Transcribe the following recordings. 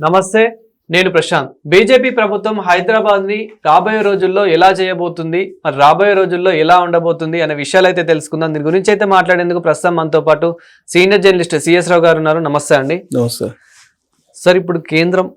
నమస్తే నేను ప్రశాంత్. బీజేపీ ప్రభుత్వం హైదరాబాద్ని రాబోయే రోజుల్లో ఎలా చేయబోతుంది మరి రాబోయే రోజుల్లో ఎలా ఉండబోతుంది అనే విషయాలు అయితే తెలుసుకుందాం. దీని గురించి అయితే మాట్లాడేందుకు ప్రస్తుతం మనతో పాటు సీనియర్ జర్నలిస్ట్ సిఎస్ రావు గారు ఉన్నారు. నమస్తే అండి. నమస్తే. సార్ ఇప్పుడు కేంద్రం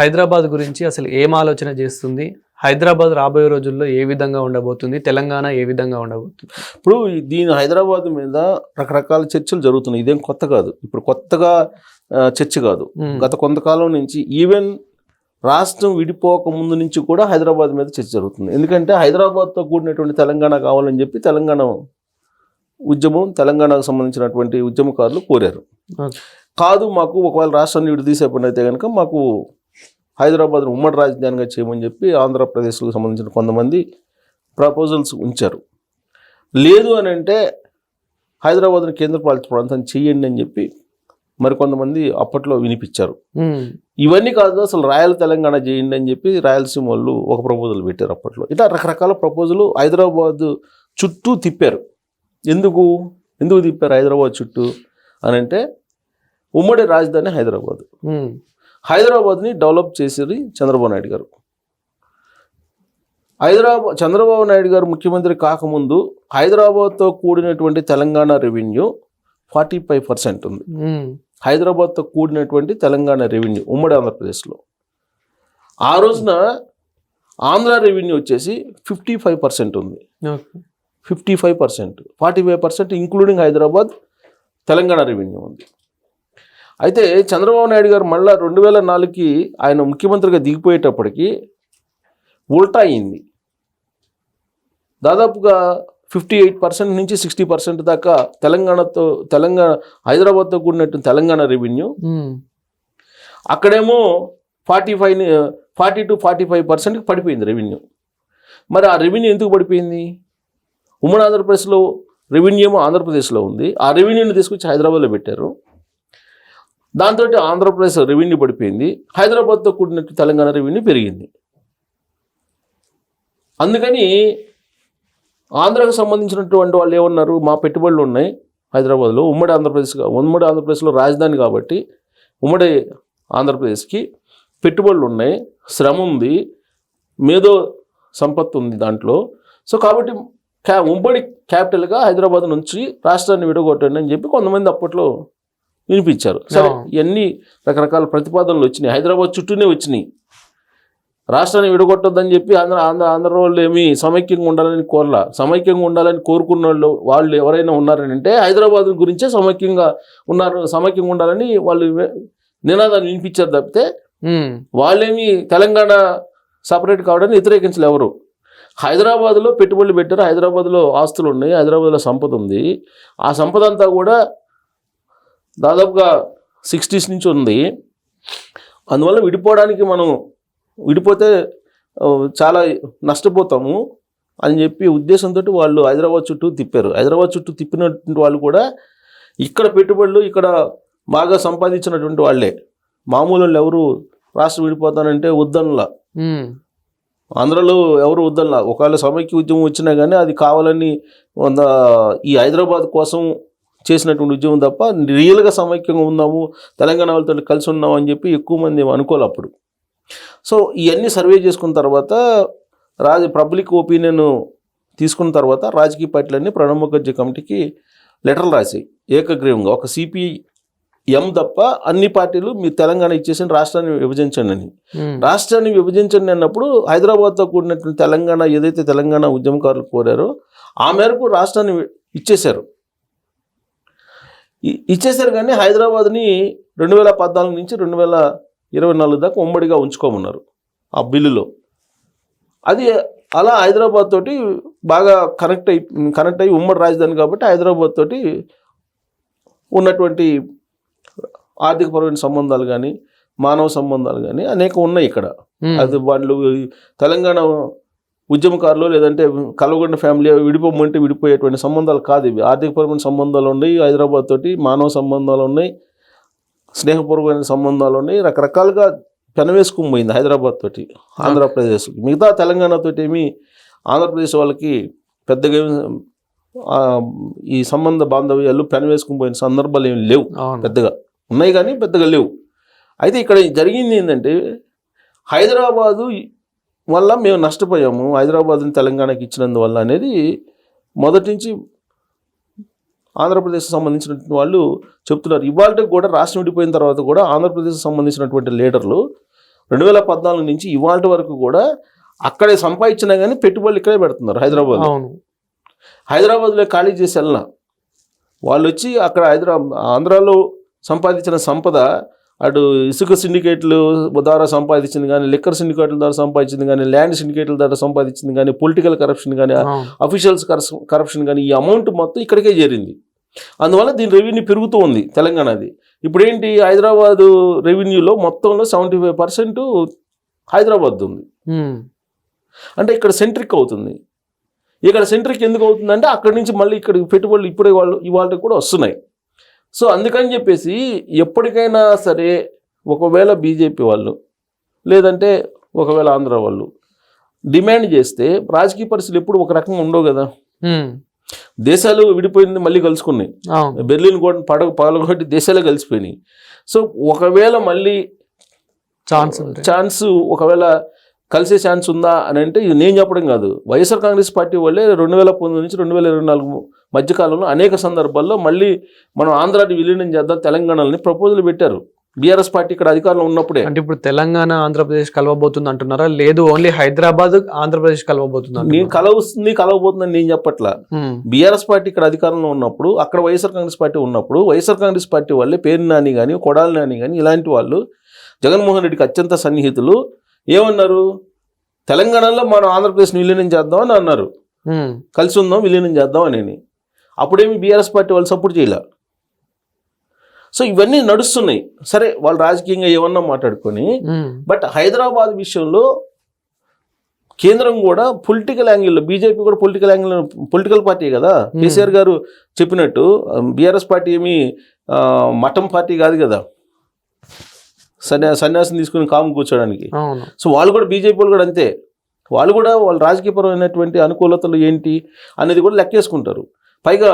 హైదరాబాద్ గురించి అసలు ఏం ఆలోచన చేస్తుంది? హైదరాబాద్ రాబోయే రోజుల్లో ఏ విధంగా ఉండబోతుంది? తెలంగాణ ఏ విధంగా ఉండబోతుంది? ఇప్పుడు దీని హైదరాబాద్ మీద రకరకాల చర్చలు జరుగుతున్నాయి. ఇదేం కొత్త కాదు. ఇప్పుడు కొత్తగా చర్చ కాదు. గత కొంతకాలం నుంచి ఈవెన్ రాష్ట్రం విడిపోక ముందు నుంచి కూడా హైదరాబాద్ మీద చర్చ జరుగుతుంది. ఎందుకంటే హైదరాబాద్తో కూడినటువంటి తెలంగాణ కావాలని చెప్పి తెలంగాణ ఉద్యమం తెలంగాణకు సంబంధించినటువంటి ఉద్యమకారులు కోరారు. కాదు మాకు ఒకవేళ రాష్ట్రాన్ని విడదీసే పని అయితే కనుక మాకు హైదరాబాద్ ఉమ్మడి రాజధానిగా చేయమని చెప్పి ఆంధ్రప్రదేశ్కు సంబంధించిన కొంతమంది ప్రపోజల్స్ ఉంచారు. లేదు అని అంటే హైదరాబాద్ను కేంద్రపాలిత ప్రాంతం చేయండి అని చెప్పి మరికొంతమంది అప్పట్లో వినిపించారు. ఇవన్నీ కాదు అసలు రాయల్ తెలంగాణ చేయండి అని చెప్పి రాయలసీమ వాళ్ళు ఒక ప్రపోజల్ పెట్టారు అప్పట్లో. ఇట్లా రకరకాల ప్రపోజల్ హైదరాబాద్ చుట్టూ తిప్పారు. ఎందుకు? ఎందుకు తిప్పారు హైదరాబాద్ చుట్టూ అని అంటే ఉమ్మడి రాజధాని హైదరాబాద్. హైదరాబాద్ని డెవలప్ చేసేది చంద్రబాబు నాయుడు గారు. హైదరాబాద్ చంద్రబాబు నాయుడు గారు ముఖ్యమంత్రి కాకముందు హైదరాబాద్తో కూడినటువంటి Telangana revenue forty five percent ఉంది. హైదరాబాద్తో కూడినటువంటి తెలంగాణ రెవెన్యూ ఉమ్మడి ఆంధ్రప్రదేశ్లో. ఆ రోజున ఆంధ్ర రెవెన్యూ వచ్చేసి ఫిఫ్టీ ఫైవ్ పర్సెంట్ ఉంది. Fifty five percent forty five percent including Hyderabad Telangana revenue ఉంది. అయితే చంద్రబాబు నాయుడు గారు మళ్ళా రెండు వేల నాలుగుకి ఆయన ముఖ్యమంత్రిగా దిగిపోయేటప్పటికి ఉల్టా అయింది. దాదాపుగా ఫిఫ్టీ ఎయిట్ పర్సెంట్ నుంచి సిక్స్టీ పర్సెంట్ దాకా తెలంగాణతో తెలంగాణ హైదరాబాద్తో కూడినట్టు తెలంగాణ రెవెన్యూ. అక్కడేమో forty five forty two forty five పర్సెంట్కి పడిపోయింది రెవెన్యూ. మరి ఆ రెవెన్యూ ఎందుకు పడిపోయింది? ఉమ్మడి ఆంధ్రప్రదేశ్లో రెవెన్యూ ఏమో ఆంధ్రప్రదేశ్లో ఉంది. ఆ రెవెన్యూని తీసుకొచ్చి హైదరాబాద్లో పెట్టారు. దాంతో ఆంధ్రప్రదేశ్ రెవెన్యూ పడిపోయింది. హైదరాబాద్తో కూడినట్టు తెలంగాణ రెవెన్యూ పెరిగింది. అందుకని ఆంధ్రాకు సంబంధించినటువంటి వాళ్ళు ఏమన్నారు? మా పెట్టుబడులు ఉన్నాయి హైదరాబాద్లో. ఉమ్మడి ఆంధ్రప్రదేశ్ ఉమ్మడి ఆంధ్రప్రదేశ్లో రాజధాని కాబట్టి ఉమ్మడి ఆంధ్రప్రదేశ్కి పెట్టుబడులు ఉన్నాయి. శ్రమ ఉంది. మేధో సంపత్తి ఉంది దాంట్లో. సో కాబట్టి క్యా ఉమ్మడి క్యాపిటల్గా హైదరాబాద్ నుంచి రాష్ట్రాన్ని విడగొట్టండి అని చెప్పి కొంతమంది అప్పట్లో వినిపించారు. సరే. ఇవన్నీ రకరకాల ప్రతిపాదనలు వచ్చినాయి. హైదరాబాద్ చుట్టూనే వచ్చినాయి. రాష్ట్రాన్ని విడగొట్టొద్దని చెప్పి ఆంధ్ర ఆంధ్ర ఆంధ్ర వాళ్ళు ఏమి సమైక్యంగా ఉండాలని కోరలా. సమైక్యంగా ఉండాలని కోరుకున్న వాళ్ళు వాళ్ళు ఎవరైనా ఉన్నారని అంటే హైదరాబాద్ గురించే సమైక్యంగా ఉన్నారు సమైక్యంగా ఉండాలని వాళ్ళు నినాదాన్ని వినిపించారు తప్పితే వాళ్ళేమి తెలంగాణ సపరేట్ కావడానికి వ్యతిరేకించలే ఎవరు. హైదరాబాద్లో పెట్టుబడులు పెట్టారు హైదరాబాద్లో ఆస్తులు ఉన్నాయి హైదరాబాద్లో సంపద ఉంది. ఆ సంపద అంతా కూడా దాదాపుగా సిక్స్టీస్ నుంచి ఉంది. అందువల్ల విడిపోవడానికి మనం విడిపోతే చాలా నష్టపోతాము అని చెప్పి ఉద్దేశంతో వాళ్ళు హైదరాబాద్ చుట్టూ తిప్పారు. హైదరాబాద్ చుట్టూ తిప్పినటువంటి వాళ్ళు కూడా ఇక్కడ పెట్టుబడులు ఇక్కడ బాగా సంపాదించినటువంటి వాళ్ళే. మామూలు వాళ్ళు ఎవరు రాష్ట్రం విడిపోతానంటే వద్దనలా ఉమ్, ఆంధ్రలో ఎవరు వద్దనలా ఒకవేళ సమైక్య ఉద్యమం వచ్చినా కానీ అది కావాలని వంద ఈ హైదరాబాద్ కోసం చేసినటువంటి ఉద్యమం తప్ప రియల్గా సమైక్యంగా ఉందాము తెలంగాణ వాళ్ళతో కలిసి ఉన్నాము అని చెప్పి ఎక్కువ మంది అనుకోవాలి అప్పుడు. సో ఇవన్నీ సర్వే చేసుకున్న తర్వాత రాజ పబ్లిక్ ఒపీనియన్ తీసుకున్న తర్వాత రాజకీయ పార్టీలన్నీ ప్రణబ్ ముఖర్జీ కమిటీకి లెటర్లు రాసాయి ఏకగ్రీవంగా. ఒక సిపిఎం తప్ప అన్ని పార్టీలు మీరు తెలంగాణ ఇచ్చేసిన రాష్ట్రాన్ని విభజించండి అని. రాష్ట్రాన్ని విభజించండి అన్నప్పుడు హైదరాబాద్తో కూడినటువంటి తెలంగాణ ఏదైతే తెలంగాణ ఉద్యమకారులు కోరారో ఆ మేరకు రాష్ట్రాన్ని ఇచ్చేశారు. ఇ- ఇచ్చేశారు కానీ హైదరాబాద్ని రెండు వేల పద్నాలుగు నుంచి రెండు వేల ఇరవై నాలుగు దాకా ఉమ్మడిగా ఉంచుకోమన్నారు ఆ బిల్లులో. అది అలా హైదరాబాద్ తోటి బాగా కనెక్ట్ అయి కనెక్ట్ అయ్యి ఉమ్మడి రాజధాని కాబట్టి హైదరాబాద్ తోటి ఉన్నటువంటి ఆర్థికపరమైన సంబంధాలు కానీ మానవ సంబంధాలు కానీ అనేక ఉన్నాయి ఇక్కడ. అది వాళ్ళు తెలంగాణ ఉద్యమకారులు లేదంటే కలవగొండ ఫ్యామిలీ విడిపోమంటే విడిపోయేటువంటి సంబంధాలు కాదు ఇవి. ఆర్థికపరమైన సంబంధాలు ఉన్నాయి హైదరాబాద్ తోటి మానవ సంబంధాలు ఉన్నాయి స్నేహపూర్వకమైన సంబంధాలు ఉన్నాయి. రకరకాలుగా పెనవేసుకుని పోయింది హైదరాబాద్ తోటి ఆంధ్రప్రదేశ్ మిగతా తెలంగాణ తోటి ఏమి ఆంధ్రప్రదేశ్ వాళ్ళకి పెద్దగా ఈ సంబంధ బాంధవ్యాలు పెనవేసుకుని పోయిన సందర్భాలు ఏమి లేవు. పెద్దగా ఉన్నాయి కానీ పెద్దగా లేవు. అయితే ఇక్కడ జరిగింది ఏంటంటే హైదరాబాదు వల్ల మేము నష్టపోయాము. హైదరాబాద్ని తెలంగాణకి ఇచ్చినందువల్ల అనేది మొదటి నుంచి ఆంధ్రప్రదేశ్ సంబంధించిన వాళ్ళు చెప్తున్నారు. ఇవాళ కూడా రాష్ట్రం విడిపోయిన తర్వాత కూడా ఆంధ్రప్రదేశ్ సంబంధించినటువంటి లీడర్లు రెండు వేల పద్నాలుగు నుంచి ఇవాళ వరకు కూడా అక్కడే సంపాదించినా కానీ పెట్టుబడులు ఇక్కడే పెడుతున్నారు హైదరాబాద్ అవును. హైదరాబాద్లో ఖాళీ చేసి వెళ్ళిన. వాళ్ళు వచ్చి అక్కడ హైదరాబాద్ ఆంధ్రాలో సంపాదించిన సంపద అటు ఇసుక సిండికేట్లు ద్వారా సంపాదించింది కానీ లిక్కర్ సిండికేట్ల ద్వారా సంపాదించింది కానీ ల్యాండ్ సిండికేట్ల ద్వారా సంపాదించింది కానీ పొలిటికల్ కరప్షన్ కానీ అఫీషియల్స్ కరప్షన్ కానీ ఈ అమౌంట్ మొత్తం ఇక్కడికే చేరింది. అందువల్ల దీని రెవెన్యూ పెరుగుతూ ఉంది తెలంగాణది. ఇప్పుడు ఏంటి హైదరాబాదు రెవెన్యూలో మొత్తంలో సెవెంటీ ఫైవ్ పర్సెంట్ హైదరాబాద్ ఉంది. అంటే ఇక్కడ సెంట్రిక్ అవుతుంది. ఇక్కడ సెంట్రిక్ ఎందుకు అవుతుందంటే అక్కడి నుంచి మళ్ళీ ఇక్కడ పెట్టుబడులు ఇప్పుడే వాళ్ళు ఇవాళ కూడా వస్తున్నాయి. సో అందుకని చెప్పేసి ఎప్పటికైనా సరే ఒకవేళ బీజేపీ వాళ్ళు లేదంటే ఒకవేళ ఆంధ్ర వాళ్ళు డిమాండ్ చేస్తే రాజకీయ పరిస్థితులు ఎప్పుడు ఒక రకంగా ఉండవు కదా. దేశాలు విడిపోయింది మళ్ళీ కలుసుకున్నాయి. బెర్లిన్ కూడా పడగ పగలగొట్టి దేశాలే కలిసిపోయినాయి. సో ఒకవేళ మళ్ళీ ఛాన్స్ ఛాన్స్ ఒకవేళ కలిసే ఛాన్స్ ఉందా అని అంటే ఇది నేను చెప్పడం కాదు. వైఎస్ఆర్ కాంగ్రెస్ పార్టీ వాళ్ళే రెండు వేల పంతొమ్మిది నుంచి రెండు వేల ఇరవై నాలుగు మధ్యకాలంలో అనేక సందర్భాల్లో మళ్ళీ మనం ఆంధ్రాని విలీనం చేద్దాం తెలంగాణని ప్రపోజల్ పెట్టారు. బీఆర్ఎస్ పార్టీ ఇక్కడ అధికారంలో ఉన్నప్పుడే. అంటే ఇప్పుడు తెలంగాణ ఆంధ్రప్రదేశ్ కలవబోతుంది అంటున్నారా? లేదు ఓన్లీ హైదరాబాద్ ఆంధ్రప్రదేశ్ కలవబోతుంది నేను? కలవస్తుంది కలవబోతుందని నేను చెప్పట్లా. బీఆర్ఎస్ పార్టీ ఇక్కడ అధికారంలో ఉన్నప్పుడు అక్కడ వైఎస్ఆర్ కాంగ్రెస్ పార్టీ ఉన్నప్పుడు వైఎస్ఆర్ కాంగ్రెస్ పార్టీ వాళ్ళే పేరు నాని కానీ కొడాలి నాని కానీ ఇలాంటి వాళ్ళు జగన్మోహన్ రెడ్డికి అత్యంత సన్నిహితులు. ఏమన్నారు? తెలంగాణలో మనం ఆంధ్రప్రదేశ్ని విలీనం చేద్దాం అని అన్నారు. కలిసి ఉందాం విలీనం చేద్దాం అని అప్పుడేమి బీఆర్ఎస్ పార్టీ వాళ్ళు సపోర్ట్ చేయలే. సో ఇవన్నీ నడుస్తున్నాయి. సరే వాళ్ళు రాజకీయంగా ఏమన్నా మాట్లాడుకొని. బట్ హైదరాబాద్ విషయంలో కేంద్రం కూడా పొలిటికల్ యాంగిల్లో బీజేపీ కూడా పొలిటికల్ యాంగిల్ పొలిటికల్ పార్టీ కదా? కేసీఆర్ గారు చెప్పినట్టు బీఆర్ఎస్ పార్టీ ఏమి మఠం పార్టీ కాదు కదా? సన్యా సన్యాసం తీసుకుని కాము కూర్చోడానికి. సో వాళ్ళు కూడా బీజేపీ వాళ్ళు కూడా అంతే. వాళ్ళు కూడా వాళ్ళ రాజకీయపరమైనటువంటి అనుకూలతలు ఏంటి అనేది కూడా లెక్కేసుకుంటారు. పైగా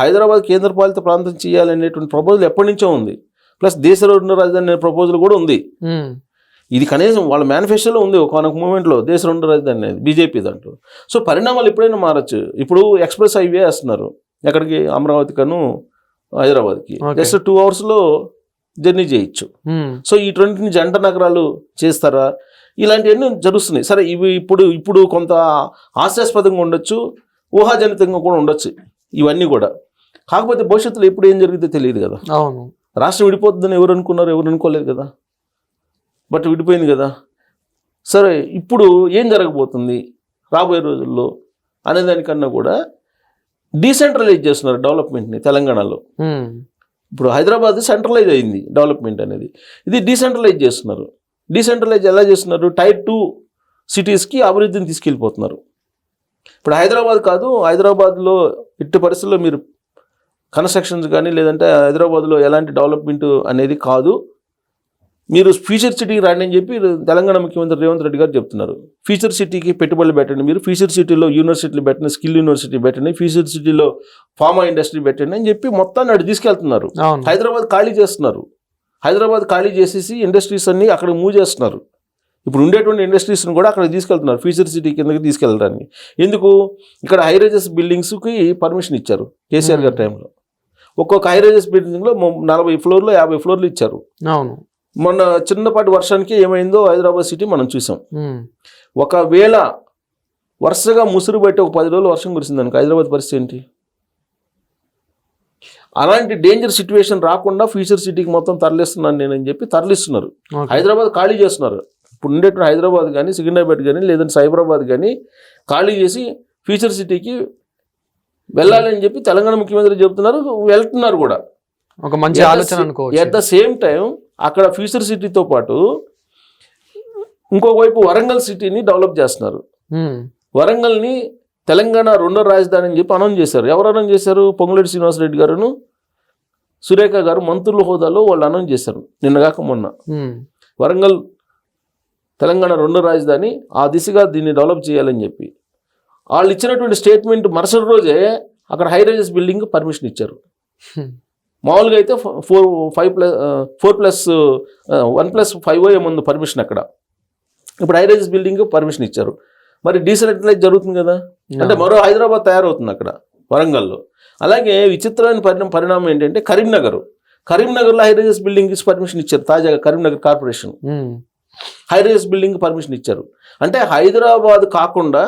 హైదరాబాద్ కేంద్రపాలిత ప్రాంతం చేయాలనేటువంటి ప్రపోజల్ ఎప్పటి నుంచో ఉంది. ప్లస్ దేశ రెండు రాజధాని అనే ప్రపోజల్ కూడా ఉంది. ఇది కనీసం వాళ్ళ మేనిఫెస్టోలో ఉంది ఒక మూమెంట్లో దేశ రెండు రాజధాని అనేది బీజేపీ దాంట్లో. సో పరిణామాలు ఎప్పుడైనా మారచ్చు. ఇప్పుడు ఎక్స్ప్రెస్ హైవే వేస్తున్నారు. ఎక్కడికి? అమరావతి కను హైదరాబాద్కి. జస్ట్ టూ అవర్స్లో జర్నీ చేయొచ్చు. సో ఈ రెండింటిని జంట నగరాలు చేస్తారా? ఇలాంటివన్నీ జరుగుతున్నాయి. సరే ఇవి ఇప్పుడు ఇప్పుడు కొంత హాస్యాస్పదంగా ఉండొచ్చు ఊహాజనితంగా కూడా ఉండొచ్చు ఇవన్నీ కూడా. కాకపోతే భవిష్యత్తులో ఎప్పుడు ఏం జరిగితే తెలియదు కదా. అవును. రాష్ట్రం విడిపోతుందని ఎవరు అనుకున్నారు? ఎవరు అనుకోలేదు కదా. బట్ విడిపోయింది కదా. సరే ఇప్పుడు ఏం జరగబోతుంది రాబోయే రోజుల్లో అనే దానికన్నా కూడా డీసెంట్రలైజ్ చేస్తున్నారు డెవలప్మెంట్ని తెలంగాణలో. ఇప్పుడు హైదరాబాద్ సెంట్రలైజ్ అయింది డెవలప్మెంట్ అనేది. ఇది డీసెంట్రలైజ్ చేస్తున్నారు. డీసెంట్రలైజ్ ఎలా చేస్తున్నారు? టైర్ టూ సిటీస్కి అభివృద్ధిని తీసుకెళ్ళిపోతున్నారు. ఇప్పుడు హైదరాబాద్ కాదు హైదరాబాద్లో ఇట్టి పరిస్థితుల్లో మీరు కన్స్ట్రక్షన్స్ కానీ లేదంటే హైదరాబాద్లో ఎలాంటి డెవలప్మెంట్ అనేది కాదు. మీరు ఫ్యూచర్ సిటీకి రండి అని చెప్పి తెలంగాణ ముఖ్యమంత్రి రేవంత్ రెడ్డి గారు చెప్తున్నారు. ఫ్యూచర్ సిటీకి పెట్టుబడులు పెట్టండి మీరు ఫ్యూచర్ సిటీలో యూనివర్సిటీలు పెట్టండి స్కిల్ యూనివర్సిటీ పెట్టండి ఫ్యూచర్ సిటీలో ఫార్మా ఇండస్ట్రీ పెట్టండి అని చెప్పి మొత్తాన్ని అటు తీసుకెళ్తున్నారు. హైదరాబాద్ ఖాళీ చేస్తున్నారు. హైదరాబాద్ ఖాళీ చేసేసి ఇండస్ట్రీస్ అన్ని అక్కడ మూవ్ చేస్తున్నారు. ఇప్పుడు ఉండేటువంటి ఇండస్ట్రీస్ని కూడా అక్కడ తీసుకెళ్తున్నారు ఫ్యూచర్ సిటీ కిందకి తీసుకెళ్ళడానికి. ఎందుకు? ఇక్కడ హైరేజెస్ బిల్డింగ్స్కి పర్మిషన్ ఇచ్చారు కేసీఆర్ గారి టైంలో ఒక్కొక్క హైరేజెస్ బిల్డింగ్లో నలభై ఫ్లోర్లు యాభై ఫ్లోర్లు ఇచ్చారు. అవును. మొన్న చిన్నపాటి వర్షానికి ఏమైందో హైదరాబాద్ సిటీ మనం చూసాం. ఒకవేళ వరుసగా ముసురు బట్టి ఒక పది రోజులు వర్షం కురిసింది అనుకో హైదరాబాద్ పరిస్థితి ఏంటి? అలాంటి డేంజర్ సిచ్యువేషన్ రాకుండా ఫ్యూచర్ సిటీకి మొత్తం తరలిస్తున్నాను నేను అని చెప్పి తరలిస్తున్నారు. హైదరాబాద్ ఖాళీ చేస్తున్నారు. ఇప్పుడు ఉండేటువంటి హైదరాబాద్ కానీ సికింద్రాబాద్ కానీ లేదంటే సైబరాబాద్ కానీ ఖాళీ చేసి ఫ్యూచర్ సిటీకి వెళ్ళాలని చెప్పి తెలంగాణ ముఖ్యమంత్రి చెబుతున్నారు వెళ్తున్నారు కూడా. ఒక మంచి ఆలోచన ఎట్ ద సేమ్ టైం అక్కడ ఫ్యూచర్ సిటీతో పాటు ఇంకొక వైపు వరంగల్ సిటీని డెవలప్ చేస్తున్నారు. వరంగల్ని తెలంగాణ రెండో రాజధాని అని చెప్పి అనౌన్స్ చేశారు. ఎవరు అనౌన్స్ చేశారు? పొంగులేటి శ్రీనివాసరెడ్డి గారును సురేఖ గారు మంత్రుల హోదాలో వాళ్ళు అనౌన్స్ చేశారు. నిన్నగాక మొన్న. వరంగల్ తెలంగాణ రెండో రాజధాని ఆ దిశగా దీన్ని డెవలప్ చేయాలని చెప్పి. వాళ్ళు ఇచ్చినటువంటి స్టేట్మెంట్ మరుసటి రోజే అక్కడ హై రైజెస్ బిల్డింగ్ పర్మిషన్ ఇచ్చారు. మామూలుగా అయితే four five plus four plus one plus five ఏముంది పర్మిషన్ అక్కడ. ఇప్పుడు హైరైజ్ బిల్డింగ్ పర్మిషన్ ఇచ్చారు. మరి డీసెంట్రలైజ్ జరుగుతుంది కదా? అంటే మరో హైదరాబాద్ తయారవుతుంది అక్కడ వరంగల్లో. అలాగే విచిత్రమైన పరిణామం పరిణామం ఏంటంటే కరీంనగర్. కరీంనగర్లో హైరైజెస్ బిల్డింగ్ పర్మిషన్ ఇచ్చారు తాజాగా Karimnagar corporation um, high rise building permission ఇచ్చారు. అంటే హైదరాబాద్ కాకుండా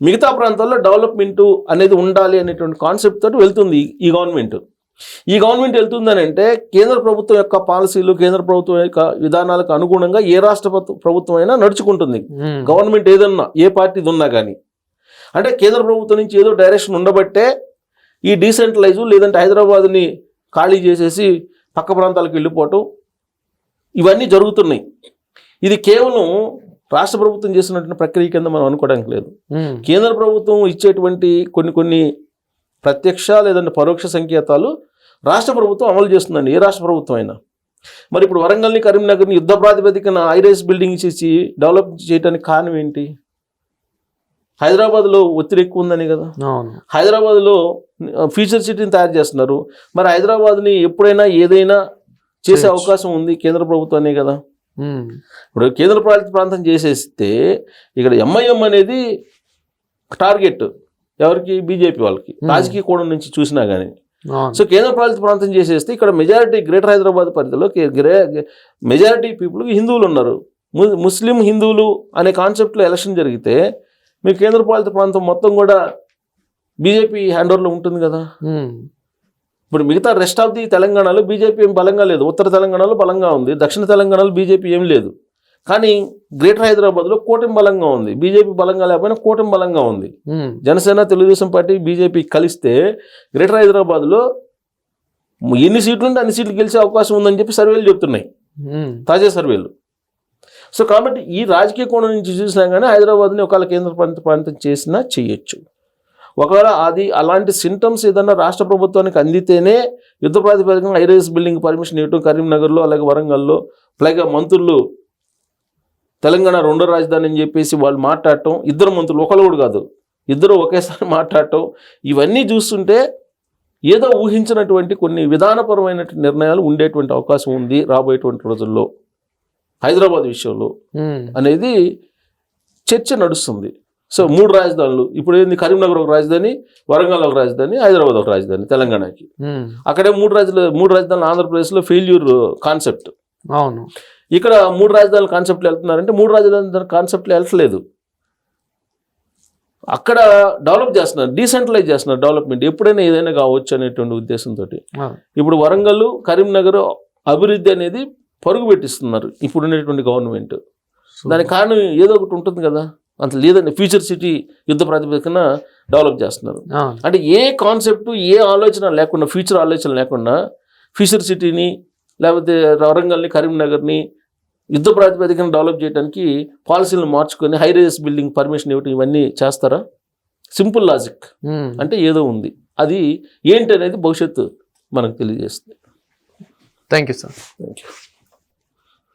మిగతా ప్రాంతాల్లో డెవలప్మెంట్ అనేది ఉండాలి అనేటువంటి కాన్సెప్ట్ తోటి వెళ్తుంది ఈ గవర్నమెంట్ ఈ గవర్నమెంట్ వెళ్తుందని అంటే కేంద్ర ప్రభుత్వం యొక్క పాలసీలు కేంద్ర ప్రభుత్వం యొక్క విధానాలకు అనుగుణంగా ఏ రాష్ట్ర ప్రభు- ప్రభుత్వం అయినా నడుచుకుంటుంది. గవర్నమెంట్ ఏదన్నా ఏ పార్టీది ఉన్నా కానీ అంటే కేంద్ర ప్రభుత్వం నుంచి ఏదో డైరెక్షన్ ఉండబట్టే ఈ డీసెంట్రలైజ్ లేదంటే హైదరాబాద్ని ఖాళీ చేసేసి పక్క ప్రాంతాలకు వెళ్ళిపోవటం ఇవన్నీ జరుగుతున్నాయి. ఇది కేవలం రాష్ట్ర ప్రభుత్వం చేసినటువంటి ప్రక్రియ కింద మనం అనుకోవడానికి లేదు. కేంద్ర ప్రభుత్వం ఇచ్చేటువంటి కొన్ని కొన్ని ప్రత్యక్ష లేదంటే పరోక్ష సంకేతాలు రాష్ట్ర ప్రభుత్వం అమలు చేస్తుందండి. ఏ రాష్ట్ర ప్రభుత్వం అయినా. మరి ఇప్పుడు వరంగల్ని కరీంనగర్ని యుద్ధ ప్రాతిపదికన ఐరైస్ బిల్డింగ్ ఇచ్చేసి డెవలప్ చేయడానికి కారణం ఏంటి? హైదరాబాద్లో ఒత్తిడి ఎక్కువ ఉందని కదా. హైదరాబాద్లో ఫ్యూచర్ సిటీని తయారు చేస్తున్నారు. మరి హైదరాబాద్ని ఎప్పుడైనా ఏదైనా చేసే. అవకాశం ఉంది కేంద్ర ప్రభుత్వానే కదా. ఇప్పుడు కేంద్ర పాలిత ప్రాంతం చేసేస్తే ఇక్కడ ఎంఐఎం అనేది టార్గెట్ ఎవరికి? బీజేపీ వాళ్ళకి. రాజకీయ కోణం నుంచి చూసినా కానీ సో కేంద్ర పాలిత ప్రాంతం చేసేస్తే ఇక్కడ మెజారిటీ గ్రేటర్ హైదరాబాద్ పరిధిలో మెజారిటీ పీపుల్ హిందువులు ఉన్నారు. ముస్లిం హిందువులు అనే కాన్సెప్ట్లో ఎలక్షన్ జరిగితే మీ కేంద్ర పాలిత ప్రాంతం మొత్తం కూడా బీజేపీ హ్యాండ్ ఓవర్లో ఉంటుంది కదా? ఇప్పుడు మిగతా రెస్ట్ ఆఫ్ ది తెలంగాణలో బీజేపీ ఏం బలంగా లేదు. ఉత్తర తెలంగాణలో బలంగా ఉంది. దక్షిణ తెలంగాణలో బీజేపీ ఏం లేదు. కానీ గ్రేటర్ హైదరాబాద్లో కూటమి బలంగా ఉంది. బీజేపీ బలంగా లేకపోయినా కూటమి బలంగా ఉంది. జనసేన తెలుగుదేశం పార్టీ బీజేపీ కలిస్తే గ్రేటర్ హైదరాబాద్లో ఎన్ని సీట్లు ఉంటే అన్ని సీట్లు గెలిచే అవకాశం ఉందని చెప్పి సర్వేలు చెప్తున్నాయి. తాజా సర్వేలు. సో కాబట్టి ఈ రాజకీయ కోణం నుంచి చూసినా కానీ హైదరాబాద్ని ఒకవేళ కేంద్ర ప్రాంత ప్రాంతం చేసినా చేయొచ్చు. ఒకవేళ అది అలాంటి సింటమ్స్ ఏదన్నా రాష్ట్ర ప్రభుత్వానికి అందితేనే యుద్ధ ప్రాతిపదికన హైరైస్ బిల్డింగ్ పర్మిషన్ ఇవ్వటం కరీంనగర్లో అలాగే వరంగల్లో అలాగే మంత్రులు తెలంగాణ రెండో రాజధాని అని చెప్పేసి వాళ్ళు మాట్లాడటం ఇద్దరు మంత్రులు ఒకళ్ళు కూడా కాదు. ఇద్దరు ఒకేసారి మాట్లాడటం ఇవన్నీ చూస్తుంటే ఏదో ఊహించినటువంటి కొన్ని విధానపరమైన నిర్ణయాలు ఉండేటువంటి అవకాశం ఉంది రాబోయేటువంటి రోజుల్లో. హైదరాబాద్ విషయంలో అనేది చర్చ నడుస్తుంది. సో మూడు రాజధానులు ఇప్పుడు ఏంది కరీంనగర్ ఒక రాజధాని వరంగల్ ఒక రాజధాని హైదరాబాద్ ఒక రాజధాని తెలంగాణకి. అక్కడే మూడు రాజధానులు మూడు రాజధానులు ఆంధ్రప్రదేశ్లో ఫెయిల్యూర్ కాన్సెప్ట్ అవును. ఇక్కడ మూడు రాజధానుల కాన్సెప్ట్లు వెళ్తున్నారంటే మూడు రాజధానుల కాన్సెప్ట్లు వెళ్ళట్లేదు అక్కడ డెవలప్ చేస్తున్నారు డీసెంట్రలైజ్ చేస్తున్నారు డెవలప్మెంట్ ఎప్పుడైనా ఏదైనా కావచ్చు అనేటువంటి ఉద్దేశంతో. ఇప్పుడు వరంగల్ కరీంనగర్ అభివృద్ధి అనేది పరుగు పెట్టిస్తున్నారు ఇప్పుడు ఉండేటువంటి గవర్నమెంట్ దానికి కారణం ఏదో ఒకటి ఉంటుంది కదా. అంత లేదండి ఫ్యూచర్ సిటీ యుద్ధ ప్రాతిపదికన డెవలప్ చేస్తున్నారు. అంటే ఏ కాన్సెప్ట్ ఏ ఆలోచన లేకుండా ఫ్యూచర్ ఆలోచన లేకుండా ఫ్యూచర్ సిటీని లేకపోతే వరంగల్ని కరీంనగర్ని యుద్ధ ప్రాతిపదికన డెవలప్ చేయడానికి పాలసీలను మార్చుకొని హై రైజ్ బిల్డింగ్ పర్మిషన్ ఇవ్వటం ఇవన్నీ చేస్తారా? Simple logic um. అంటే ఏదో ఉంది. అది ఏంటి అనేది భవిష్యత్తు మనకు తెలియజేస్తుంది. Thank you sir thank you